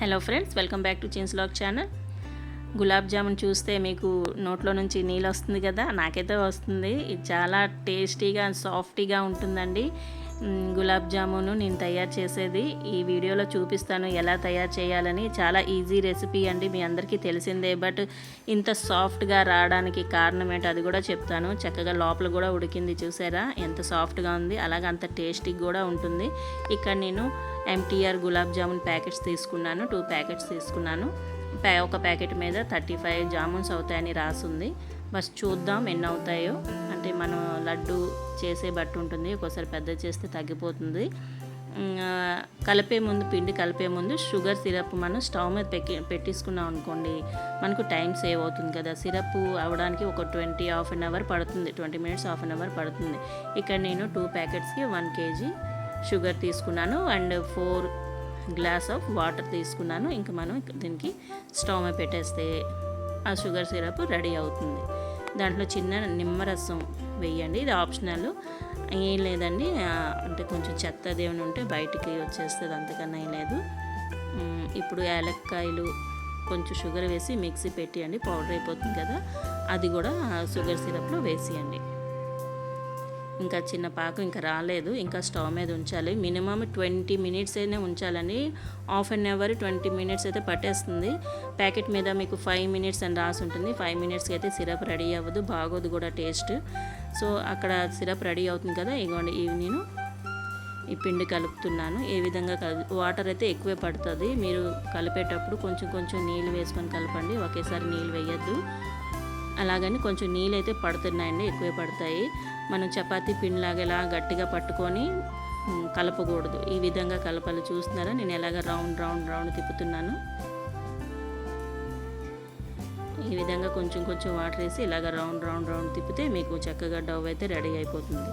hello friends welcome back to changelog channel. Gulab jamun చూస్తే మీకు నోట్లో నుంచి నీళ్ళు వస్తుంది కదా నాకైతే వస్తుంది. ఇది చాలా టేస్టీగా సాఫ్టీగా ఉంటుందండి. గులాబ్ జామును నేను తయారు చేసేది. ఈ వీడియోలో చూపిస్తాను ఎలా తయారు చేయాలని. చాలా ఈజీ రెసిపీ అండి మీ అందరికీ తెలిసిందే. బట్ ఇంత సాఫ్ట్గా రావడానికి కారణం ఏంటో అది కూడా చెప్తాను. చక్కగా లోపల కూడా ఉడికింది చూసారా? ఎంత సాఫ్ట్గా ఉంది అలాగే అంత టేస్టీ కూడా ఉంటుంది. ఇక్కడ నేను ఎంటీఆర్ గులాబ్ జామున్ ప్యాకెట్స్ తీసుకున్నాను టూ ప్యాకెట్స్ తీసుకున్నాను. ప్యా ఒక ప్యాకెట్ మీద థర్టీ ఫైవ్ జామున్స్ అవుతాయని రాసుంది. బస్ చూద్దాం ఎన్ని అవుతాయో. అంటే మనం లడ్డు చేసే బట్టి ఉంటుంది. ఒకసారి పెద్ద చేస్తే తగ్గిపోతుంది. కలిపే ముందు పిండి కలిపే ముందు షుగర్ సిరప్ మనం స్టవ్ మీద పెట్టి పెట్టేసుకున్నాం అనుకోండి మనకు టైం సేవ్ అవుతుంది కదా. సిరప్ అవ్వడానికి ఒక ట్వంటీ హాఫ్ అన్ అవర్ పడుతుంది. Twenty minutes half an hour పడుతుంది. ఇక్కడ నేను టూ ప్యాకెట్స్కి వన్ కేజీ షుగర్ తీసుకున్నాను. And four glass of water తీసుకున్నాను. ఇంకా మనం దీనికి స్టవ్ పెట్టేస్తే ఆ షుగర్ సిరప్ రెడీ అవుతుంది. దాంట్లో చిన్న నిమ్మరసం వేయండి. ఇది ఆప్షనల్ ఏం లేదండి. అంటే కొంచెం చెత్త దేవుని ఉంటే బయటికి వచ్చేస్తుంది. అంతకన్నా ఏం లేదు. ఇప్పుడు యాలక్కాయలు కొంచెం షుగర్ వేసి మిక్సీ పెట్టియండి. పౌడర్ అయిపోతుంది కదా. అది కూడా షుగర్ సిరప్లో వేసియండి. ఇంకా చిన్న పాకం ఇంకా రాలేదు ఇంకా స్టవ్ మీద ఉంచాలి. మినిమం ట్వంటీ మినిట్స్ అయినా ఉంచాలని half an hour twenty minutes అయితే పట్టేస్తుంది. ప్యాకెట్ మీద మీకు ఫైవ్ మినిట్స్ అని రాసి ఉంటుంది. ఫైవ్ మినిట్స్కి అయితే సిరప్ రెడీ అవ్వదు బాగోదు కూడా టేస్ట్. సో అక్కడ సిరప్ రెడీ అవుతుంది కదా ఇగోండి ఇవి నేను ఈ పిండి కలుపుతున్నాను. ఏ విధంగా కలు వాటర్ అయితే ఎక్కువే పడుతుంది. మీరు కలిపేటప్పుడు కొంచెం కొంచెం నీళ్ళు వేసుకొని కలపండి. ఒకేసారి నీళ్ళు వేయద్దు. అలాగని కొంచెం నీళ్ళు అయితే పడుతున్నాయండి ఎక్కువే పడతాయి. మనం చపాతీ పిండిలాగా ఇలా గట్టిగా పట్టుకొని కలపకూడదు. ఈ విధంగా కలపాలి. చూస్తున్నారా? నేను ఎలాగ రౌండ్ రౌండ్ రౌండ్ తిప్పుతున్నాను. ఈ విధంగా కొంచెం కొంచెం వాటర్ వేసి ఇలాగ రౌండ్ రౌండ్ రౌండ్ తిప్పితే మీకు చక్కగా డవ్ అయితే రెడీ అయిపోతుంది.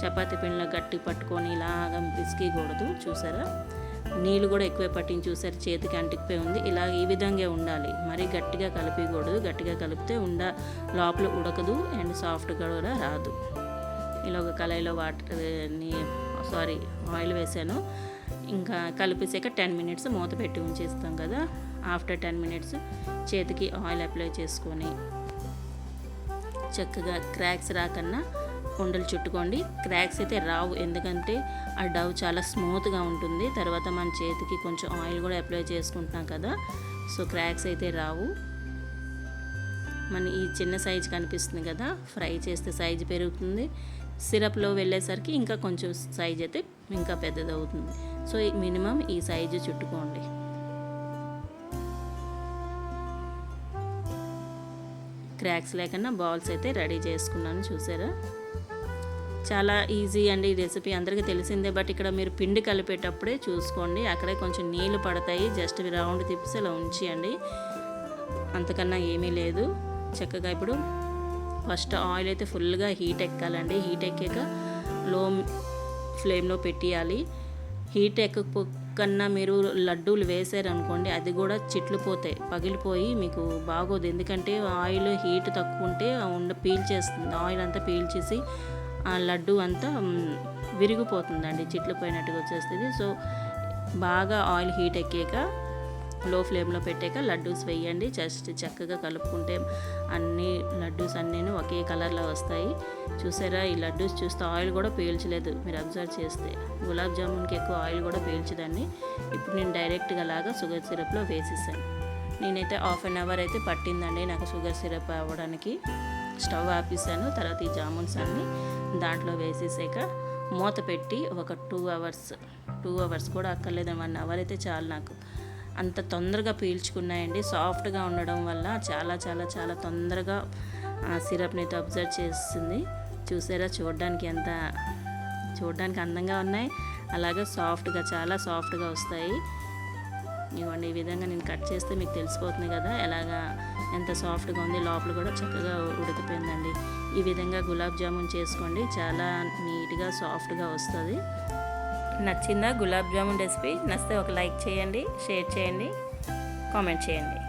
చపాతీ పిండిలో గట్టి పట్టుకొని ఇలాగ పిసికకూడదు. చూసారా? నీళ్ళు కూడా ఎక్కువ పట్టించి చూసారు చేతికి అంటికిపోయి ఉంది. ఇలా ఈ విధంగా ఉండాలి. మరీ గట్టిగా కలిపకూడదు. గట్టిగా కలిపితే ఉండ లోపల ఉడకదు అండ్ సాఫ్ట్గా కూడా రాదు. ఇలా ఒక కళాయిలో వాటర్ని సారీ ఆయిల్ వేసాను. ఇంకా కలిపేసాక టెన్ మినిట్స్ మూత పెట్టి ఉంచేస్తాం కదా. ఆఫ్టర్ టెన్ మినిట్స్ చేతికి ఆయిల్ అప్లై చేసుకొని చక్కగా క్రాక్స్ రాకన్నా కుండలు చుట్టుకోండి. క్రాక్స్ అయితే రావు. ఎందుకంటే ఆ డవ్ చాలా స్మూత్గా ఉంటుంది. తర్వాత మన చేతికి కొంచెం ఆయిల్ కూడా అప్లై చేసుకుంటున్నాం కదా. సో క్రాక్స్ అయితే రావు. మన ఈ చిన్న సైజు కనిపిస్తుంది కదా. ఫ్రై చేస్తే సైజు పెరుగుతుంది. సిరప్లో వెళ్ళేసరికి ఇంకా కొంచెం సైజ్ అయితే ఇంకా పెద్దది అవుతుంది సో మినిమం ఈ సైజు చుట్టుకోండి. క్రాక్స్ లేకుండా బాల్స్ అయితే రెడీ చేసుకున్నాను. చూసారా? చాలా ఈజీ అండి ఈ రెసిపీ అందరికీ తెలిసిందే బట్ ఇక్కడ మీరు పిండి కలిపేటప్పుడే చూసుకోండి. అక్కడే కొంచెం నీళ్ళు పడతాయి. జస్ట్ రౌండ్ తిప్పేసి ఇలా ఉంచేయండి. అంతకన్నా ఏమీ లేదు. చక్కగా ఇప్పుడు ఫస్ట్ ఆయిల్ అయితే ఫుల్గా హీట్ ఎక్కాలండి. హీట్ ఎక్కాక లో ఫ్లేమ్లో పెట్టియాలి. హీట్ ఎక్కకపో కన్నా మీరు లడ్డూలు వేసారనుకోండి అది కూడా చిట్లు పోతాయి పగిలిపోయి మీకు బాగోదు. ఎందుకంటే ఆయిల్ హీట్ తక్కువ ఉంటే ఉండ పీల్చేస్తుంది. ఆయిల్ అంతా పీల్చేసి లడ్డు అంతా విరిగిపోతుందండి చిట్లు పోయినట్టుగా వచ్చేస్తుంది. సో బాగా ఆయిల్ హీట్ ఎక్కాక లో ఫ్లేమ్లో పెట్టాక లడ్డూస్ వేయండి. జస్ట్ చక్కగా కలుపుకుంటే అన్ని లడ్డూస్ అన్నీను ఒకే కలర్లో వస్తాయి. చూసారా? ఈ లడ్డూస్ చూస్తే ఆయిల్ కూడా పీల్చలేదు. మీరు అబ్జర్వ్ చేస్తే గులాబ్ జామున్కి ఎక్కువ ఆయిల్ కూడా పీల్చదండి. ఇప్పుడు నేను డైరెక్ట్గా లాగా షుగర్ సిరప్లో వేసేసాను. నేనైతే హాఫ్ అన్ అవర్ అయితే పట్టిందండి నాకు షుగర్ సిరప్ అవ్వడానికి. స్టవ్ ఆపేసాను. తర్వాత ఈ జామున్స్ అన్నీ దాంట్లో వేసేసాక మూత పెట్టి ఒక టూ అవర్స్ టూ అవర్స్ కూడా అక్కర్లేదు వన్ అవర్ అయితే చాలు నాకు. అంత తొందరగా పీల్చుకున్నాయండి. సాఫ్ట్గా ఉండడం వల్ల చాలా చాలా చాలా తొందరగా ఆ సిరప్ని అయితే అబ్జర్వ్ చేస్తుంది చూసారా చూడడానికి ఎంత చూడడానికి అందంగా ఉన్నాయి. అలాగే సాఫ్ట్గా చాలా సాఫ్ట్గా వస్తాయి. ఇవ్వండి. ఈ విధంగా నేను కట్ చేస్తే మీకు తెలిసిపోతుంది కదా ఎలాగా ఎంత సాఫ్ట్గా ఉంది లోపల కూడా చక్కగా ఉడికిపోయిందండి. ఈ విధంగా గులాబ్ జామున్ చేసుకోండి చాలా నీట్గా సాఫ్ట్గా వస్తుంది. నచ్చిందా గులాబ్ జామున్ రెసిపీ? నచ్చితే ఒక లైక్ చేయండి షేర్ చేయండి కామెంట్ చేయండి.